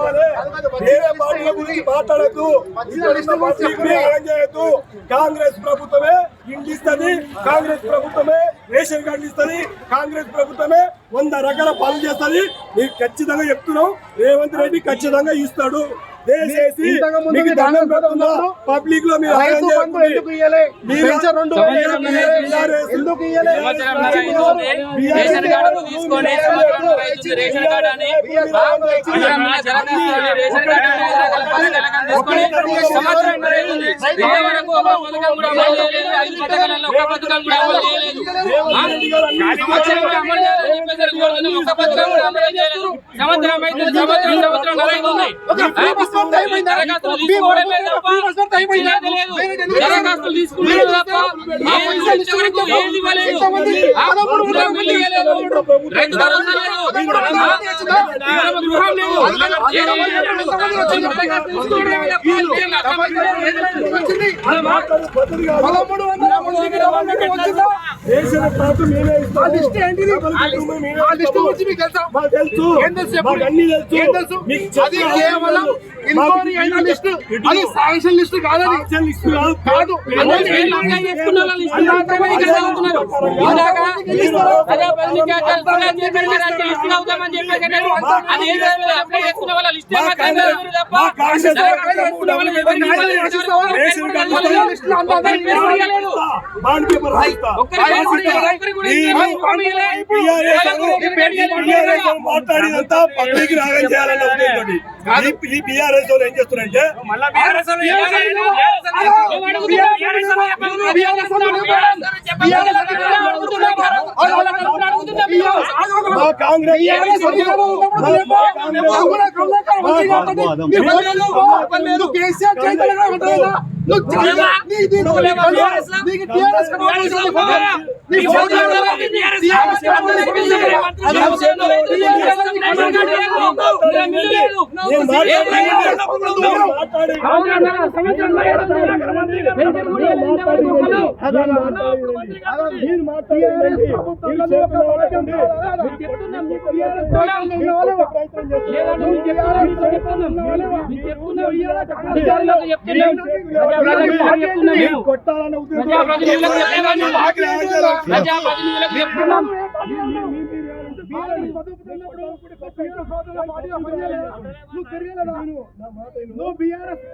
చేసుకోవాలి వేరే పార్టీల గురించి మాట్లాడద్దు. కాంగ్రెస్ ప్రభుత్వమే ఇండ్లు ఇస్తుంది కాంగ్రెస్ ప్రభుత్వమే రేషన్ కార్డు ఇస్తుంది. కాంగ్రెస్ ప్రభుత్వమే వంద రకాల పనులు చేస్తుంది. మీకు ఖచ్చితంగా చెప్తున్నాం. రేవంత్ రెడ్డి ఖచ్చితంగా ఇస్తాడు. దయచేసి పబ్లిక్లో మీరు సంవత్సరం సంవత్సరం? సంవత్సరం అయితే? లేదు తప్ప ఇచ్చేది లేదు. దరఖాస్తులు తీసుకున్నారు తప్ప ఏది ఇంతవరకు రేషన్ కార్డు మేమే లిస్ట్ అది శాంక్షన్ లిస్ట్ కాదని కాదు. బాండ్ పేపర్ మాట్లాడినంత పబ్లిక్ రాగం చేయాలన్న ఉద్దేశంతోటి. ఈ- PRS వాళ్ళు ఏం చేస్తున్నారంటే మా కాంగ్రెస్ కేసీఆర్ చైతన్య నువ్వు మీరు కొట్టాలన్న ప్రజాప్రతినిధులకు చెప్పేవాడిని. ప్రజాప్రతినిధులకు చెప్తున్నాం నువ్వు బీఆర్ఎస్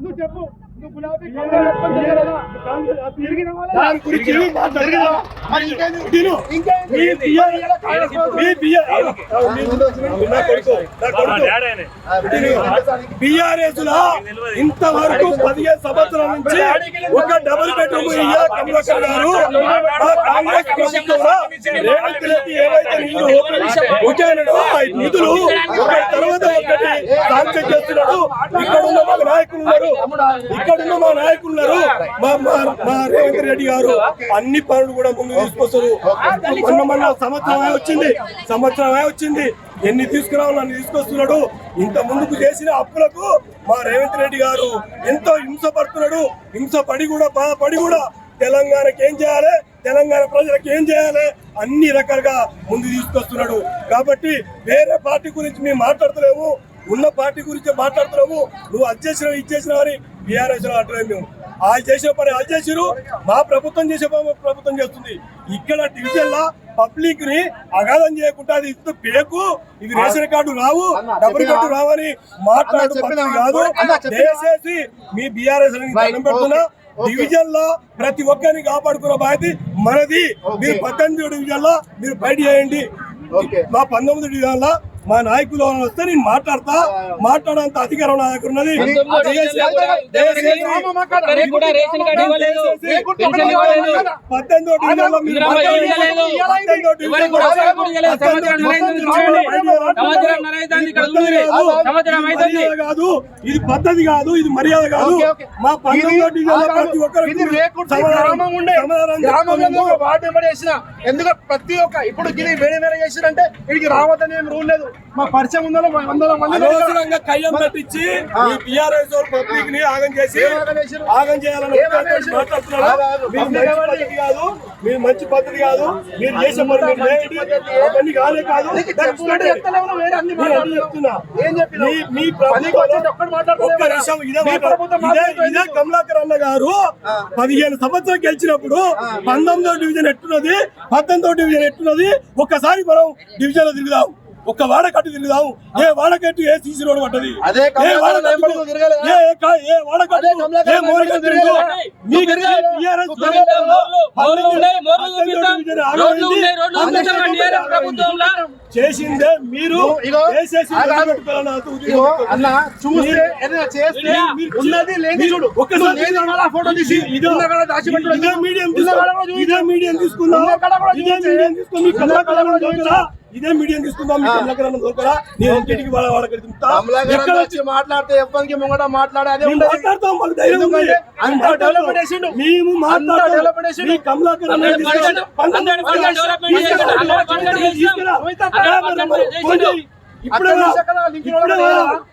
నువ్వు చెప్పు నువ్వు దాని గురించి. బిఆర్ఎస్లో ఇంతవరకు పదిహేను సంవత్సరాల నుంచి ఒక డబుల్ బెడ్రూమ్ కమలాకర్ గారు కాంగ్రెస్ ప్రభుత్వంలో రేవంత్ రెడ్డి ఏవైతే నిధులు ఆ నిధులు ఒకటి తర్వాత ఒకటి సాంక్షన్ చేస్తున్నాడు ఇక్కడ ఉన్న మా నాయకులు ఉన్నారు ఇక్కడ ఉన్న మా నాయకులు ఉన్నారు మా రేవంత్ రెడ్డి గారు అన్ని పనులు కూడా ముందు తీసుకొస్తారు. మొన్న సంవత్సరమే వచ్చింది. సంవత్సరమే వచ్చింది. ఎన్ని తీసుకురావాలో అన్ని తీసుకొస్తున్నాడు. ఇంత ముందుకు చేసిన అప్పులకు మా రేవంత్ రెడ్డి గారు ఎంతో హింస పడుతున్నాడు. హింస పడి కూడా బాధపడి కూడా తెలంగాణకి ఏం చేయాలి? తెలంగాణ ప్రజలకు ఏం చేయాలి? అన్ని రకాలుగా ముందు తీసుకొస్తున్నాడు. కాబట్టి వేరే పార్టీ గురించి మేము మాట్లాడుతున్నాము ఉన్న పార్టీ గురించి మాట్లాడుతున్నాము. నువ్వు అది చేసినావు ఇది చేసినావు అని బీఆర్ఎస్లో అంటలేము మేము. వాళ్ళు చేసిన పని వాళ్ళు చేసిరు మా ప్రభుత్వం చేసే పని ప్రభుత్వం చేస్తుంది. ఇక్కడ డివిజన్ లా పబ్లిక్ని అగాధం చేయకుండా అది ఇంత పేకు ఇది రేషన్ కార్డు రావు డబ్బులు కట్టు రావని మాట్లాడు కాదు. దయచేసి మీ బీఆర్ఎస్ పెడుతున్నా. డివిజన్లో ప్రతి ఒక్కరిని కాపాడుకున్న బాధ్యత మనది. మీరు పద్దెనిమిది డివిజన్లో మీరు బయట చేయండి. మా పంతొమ్మిది డివిజన్లో మా నాయకులు వస్తే నేను మాట్లాడతా. మాట్లాడేంత అధికారం నా దగ్గర ఉన్నది కాదు. ఇది పద్ధతి కాదు ఇది మర్యాద కాదు. మా పంతొమ్మిదో ప్రతి ఒక్కరికి ఇది రేకుర్తి సమాధానం- గ్రామం ఉండే సమాధానం గ్రామంలో చెప్తున్నాము. వార్డు మెంబర్ చేసిన ఎందుకు ప్రతి ఒక్క ఇప్పుడు ఇది వేరే వేరే చేసిరంటే వీడికి రావద్దని ఏం రూల్ లేదు మా పరిచయం ఉందో వందల మంది అనవసరంగా కయ్యం పెట్టించి ఈ బీఆర్ఎస్ పబ్లిక్ని ఆగం చేసి ఆగం చేయాలని? మాట్లాడుతున్నారు కాదు, కాదు. మీరు మంచి పద్ధతి కాదు మీరు కాదు చేసే పని. అవన్నీ కాలే కాదు అన్ని మాట్లాడుతున్నావు. చెప్తున్నా? మీ- కదా. ప్రభుత్వం ఇదే కమలాకర్ అన్న గారు పదిహేను సంవత్సరాలు గెలిచినప్పుడు పంతొమ్మిదో డివిజన్ ఎట్టున్నది పద్దెనిమిదో డివిజన్ ఎట్టున్నది ఒక్కసారి మనం డివిజన్లో తిరుగుదాం. ఒక్క వాడకట్టు తిరుగుదాం ఏ వాడకట్టు ఏ సీసీ రోడ్ పడ్డది? అదే ఏ వాడకట్టు? ఏ ఏ వాడకట్టు ఏ మోరికట్టు తిరుగుదాం? టీఆర్ఎస్ చేసిందే మీరు. అన్న చూస్తే ఉన్నది చూడు. ఫోటో తీసి? మీడియం మీడియం ఇదే మీడియం తీసుకుందాం వాళ్ళ వచ్చి మాట్లాడితే ఎవ్వరికి ముంగట మాట్లాడే మేము మాట్లాడతాం మాకు ధైర్యం అంత. డెవలప్మెంట్ చేసిండు. మాట్లాడతాం. డెవలప్మెంట్ చేసిండు. కమలాకర్ డెవలప్మెంట్ ఇప్పుడు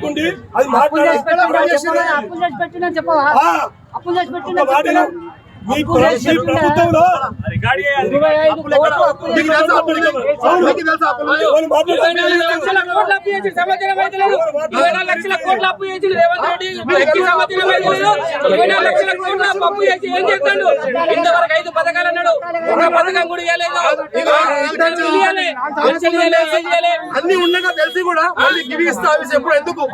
మాట్లాడకండి అది మాట్లాడాలి. మీ ప్రభుత్వంలో ఇరవై ఐదు లక్షల కోట్ల అప్పు చేసి రేవంత్ రెడ్డి లక్షల కోట్ల చేసి ఏం చేస్తాడు? ఇంతవరకు పథకం కూడా అన్ని ఉండగా తెలిసి కూడా మళ్ళీ గిరి ఇస్తా ఎప్పుడు? ఎందుకు?